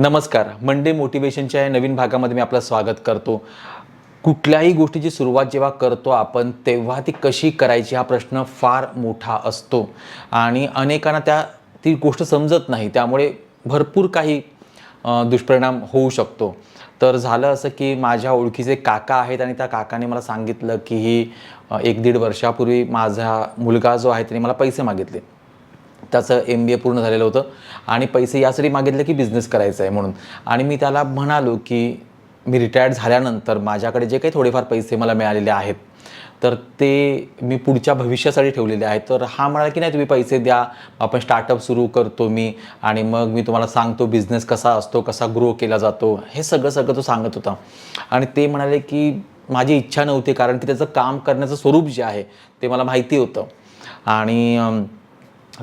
नमस्कार. मंडे मोटिवेशनच्या या नवीन भागामध्ये मी आपलं स्वागत करतो. कुठल्याही गोष्टीची सुरुवात जेव्हा करतो आपण तेव्हा ती कशी करायची हा प्रश्न फार मोठा असतो. आणि अनेकांना त्या ती गोष्ट समजत नाही. त्यामुळे भरपूर काही दुष्परिणाम होऊ शकतो. तर झालं असं की माझ्या ओळखीचे काका आहेत आणि त्या काकाने मला सांगितलं की ही एक दीड वर्षापूर्वी माझा मुलगा जो आहे त्याने मला पैसे मागितले. त्याचं एम बी ए पूर्ण झालेलं होतं. आणि पैसे यासाठी मागितले की बिझनेस करायचा आहे म्हणून. आणि मी त्याला म्हणालो की मी रिटायर्ड झाल्यानंतर माझ्याकडे जे काही थोडेफार पैसे मला मिळालेले आहेत तर ते मी पुढच्या भविष्यासाठी ठेवलेले आहेत. तर हा म्हणाला की नाही तुम्ही पैसे द्या आपण स्टार्टअप सुरू करतो मी आणि मग मी तुम्हाला सांगतो बिझनेस कसा असतो कसा ग्रो केला जातो. हे सगळं सगळं तो सांगत होता. आणि ते म्हणाले की माझी इच्छा नव्हती कारण की त्याचं काम करण्याचं स्वरूप जे आहे ते मला माहिती होतं. आणि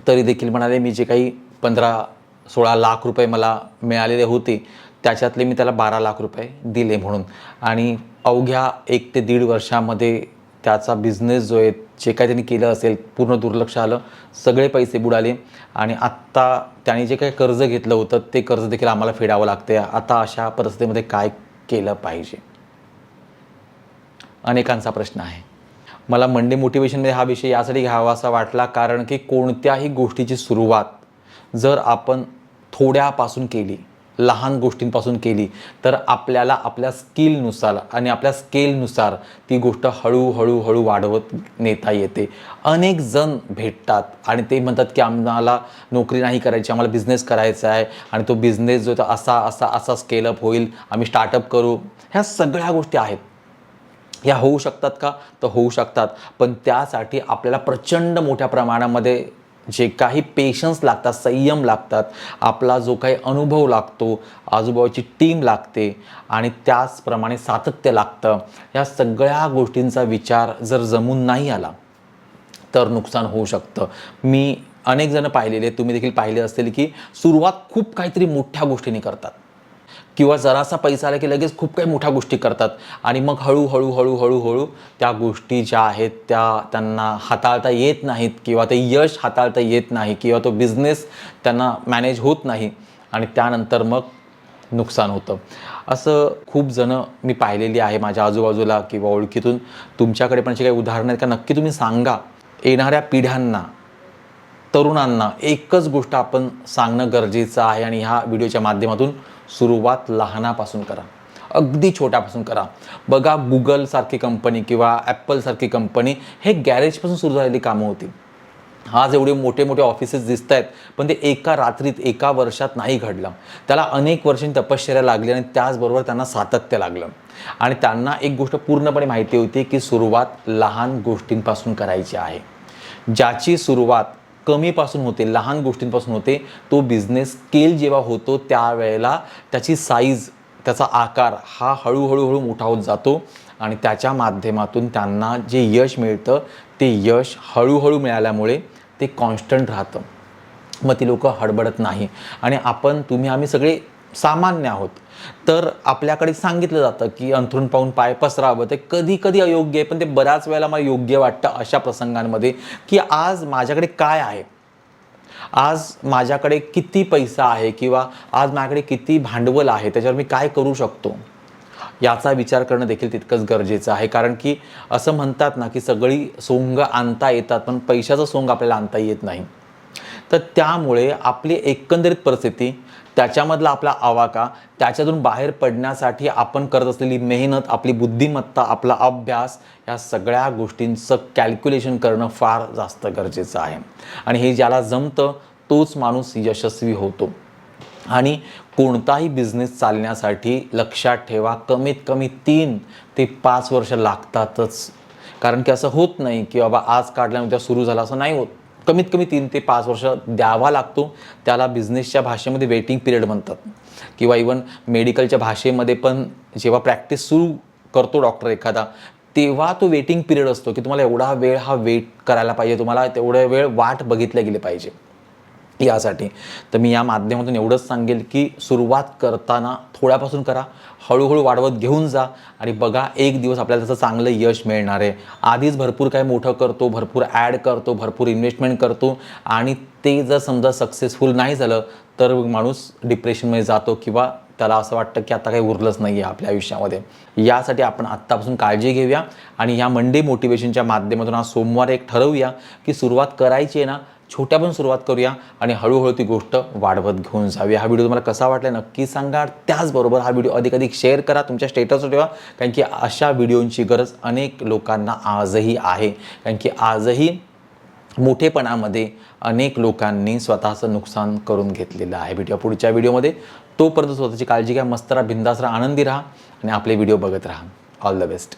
तरी देखील म्हणाले मी जे काही पंधरा सोळा लाख रुपये मला मिळालेले होते त्याच्यातले मी त्याला बारा लाख रुपये दिले म्हणून. आणि अवघ्या एक ते दीड वर्षामध्ये त्याचा बिझनेस जो आहे जे काही त्यांनी केलं असेल पूर्ण दुर्लक्ष आलं सगळे पैसे बुडाले. आणि आत्ता त्याने जे काही कर्ज घेतलं होतं ते कर्ज देखील आम्हाला फेडावं लागते आता अशा परिस्थितीमध्ये काय केलं पाहिजे? अनेकांचा प्रश्न आहे. मला मंडे मोटिवेशनमध्ये हा विषय यासाठी घ्यावासा वाटला कारण की कोणत्याही गोष्टीची सुरुवात जर आपण थोड्यापासून केली लहान गोष्टींपासून केली तर आपल्याला आपल्या स्किलनुसार आणि आपल्या स्केलनुसार ती गोष्ट हळूहळू हळू वाढवत नेता येते. अनेक जण भेटतात आणि ते म्हणतात की आम्हाला नोकरी नाही करायची आम्हाला बिझनेस करायचा आहे आणि तो बिझनेस जो तो असा असा असा स्केलअप होईल आम्ही स्टार्टअप करू. ह्या सगळ्या गोष्टी आहेत. या होऊ शकतात का? तर होऊ शकतात. पण त्यासाठी आपल्याला प्रचंड मोठ्या प्रमाणामध्ये जे काही पेशन्स लागतात संयम लागतात आपला जो काही अनुभव लागतो आजूबाजूची टीम लागते आणि त्याचप्रमाणे सातत्य लागतं या सगळ्या गोष्टींचा विचार जर जमून नाही आला तर नुकसान होऊ शकतं. मी अनेक जण पाहिलेले तुम्ही देखील पाहिले असतील की सुरुवात खूप काहीतरी मोठ्या गोष्टीने करतात. किंवा जरासा पैसा आला की लगेच खूप काही मोठ्या गोष्टी करतात. आणि मग हळूहळू हळूहळू हळू त्या गोष्टी ज्या आहेत त्या त्यांना हाताळता येत नाहीत किंवा ते यश हाताळता येत नाही किंवा तो बिझनेस त्यांना मॅनेज होत नाही. आणि त्यानंतर मग नुकसान होतं. असं खूप जणं मी पाहिलेली आहे माझ्या आजूबाजूला किंवा ओळखीतून. तुमच्याकडे पण अशी काही उदाहरणं आहेत का? नक्की तुम्ही सांगा. येणाऱ्या पिढ्यांना तरुणांना एकच गोष्ट आपण सांगणं गरजेचं आहे आणि ह्या व्हिडिओच्या माध्यमातून सुरुवात लहानापासून करा. अगदी छोट्यापासून करा. बघा गुगलसारखी कंपनी किंवा ॲपलसारखी कंपनी हे गॅरेजपासून सुरू झालेली कामं होती. आज एवढे मोठे मोठे ऑफिसेस दिसत आहेत पण ते एका रात्रीत एका वर्षात नाही घडलं. त्याला अनेक वर्षांनी तपश्चर्या लागली आणि त्याचबरोबर त्यांना सातत्य लागलं. आणि त्यांना एक गोष्ट पूर्णपणे माहिती होती की सुरुवात लहान गोष्टींपासून करायची आहे. ज्याची सुरुवात कमीपासून होते लहान गोष्टींपासून होते तो बिझनेस स्केल जेव्हा होतो त्यावेळेला त्याची साईज त्याचा आकार हा हळूहळूहळू मोठा होत जातो आणि त्याच्या माध्यमातून त्यांना जे यश मिळतं ते यश हळूहळू मिळाल्यामुळे ते कॉन्स्टंट राहतं. मग ती लोकं हडबडत नाही. आणि आपण तुम्ही आम्ही सगळे सामान्य आहोत. तर आपल्याकडे सांगितलं जातं की अंथरूण पाहून पाय पसरावं. ते कधी कधी अयोग्य आहे पण ते बऱ्याच वेळेला मला योग्य वाटतं अशा प्रसंगांमध्ये की आज माझ्याकडे काय आहे? आज माझ्याकडे किती पैसा आहे किंवा आज माझ्याकडे किती भांडवल आहे त्याच्यावर मी काय करू शकतो? याचा विचार करणं देखील तितकंच गरजेचं आहे. कारण की असं म्हणतात ना की सगळी सोंग आणता येतात पण पैशाचं सोंग आपल्याला आणता येत नाही. तर त्यामुळे आपली एकंदरीत परिस्थिती त्याच्यामधला आपला आवाका त्याच्यातून बाहेर पडण्यासाठी आपण करत असलेली मेहनत आपली बुद्धिमत्ता आपला अभ्यास या सगळ्या गोष्टींचं कॅल्क्युलेशन करणं फार जास्त गरजेचं आहे. आणि हे ज्याला जमतं तोच माणूस यशस्वी होतो. आणि कोणताही बिझनेस चालण्यासाठी लक्षात ठेवा कमीत कमी तीन ते पाच वर्ष लागतातच. कारण की असं होत नाही की बाबा आज काढल्या उद्या सुरू झालं असं नाही होत. कमीत कमी तीन ते पाच वर्ष द्यावा लागतो. त्याला बिझनेसच्या भाषेमध्ये वेटिंग पिरियड म्हणतात. किंवा इवन मेडिकलच्या भाषेमध्ये पण जेव्हा प्रॅक्टिस सुरू करतो डॉक्टर एखादा तेव्हा तो वेटिंग पिरियड असतो की तुम्हाला एवढा वेळ हा वेट करायला पाहिजे. तुम्हाला तेवढा वेळ वाट बघितल्या गेली पाहिजे. यासाठी. तर मी या माध्यमातून एवढंच सांगेल की सुरुवात करताना थोड्यापासून करा. हळूहळू वाढवत घेऊन जा आणि बघा एक दिवस आपल्याला त्याचं चांगलं यश मिळणार आहे. आधीच भरपूर काही मोठं करतो भरपूर ॲड करतो भरपूर इन्व्हेस्टमेंट करतो आणि ते जर समजा सक्सेसफुल नाही झालं तर माणूस डिप्रेशनमध्ये जातो किंवा त्याला असं वाटतं की आता काही उरलंच नाही आहे आपल्या आयुष्यामध्ये. यासाठी आपण आत्तापासून काळजी घेऊया आणि ह्या मंडे मोटिवेशनच्या माध्यमातून आज सोमवार एक ठरवूया की सुरुवात करायची आहे ना छोट्या पण सुरुवात करूया आणि हळूहळू ती गोष्ट वाढवत घेऊन जाऊया. हा व्हिडिओ तुम्हाला कसा वाटला नक्की सांगा. त्याचबरोबर हा व्हिडिओ अधिक अधिक शेअर करा. तुमच्या स्टेटसवर ठेवा. कारण की अशा व्हिडिओंची गरज अनेक लोकांना आजही आहे. कारण की आजही मोठेपणामध्ये अनेक लोकांनी स्वतःचं नुकसान करून घेतलेलं आहे. व्हिडिओ पुढच्या व्हिडिओमध्ये. तोपर्यंत स्वतःची काळजी घ्या. मस्त राहा. बिंदास राहा. आनंदी राहा. आणि आपले व्हिडिओ बघत राहा. All the best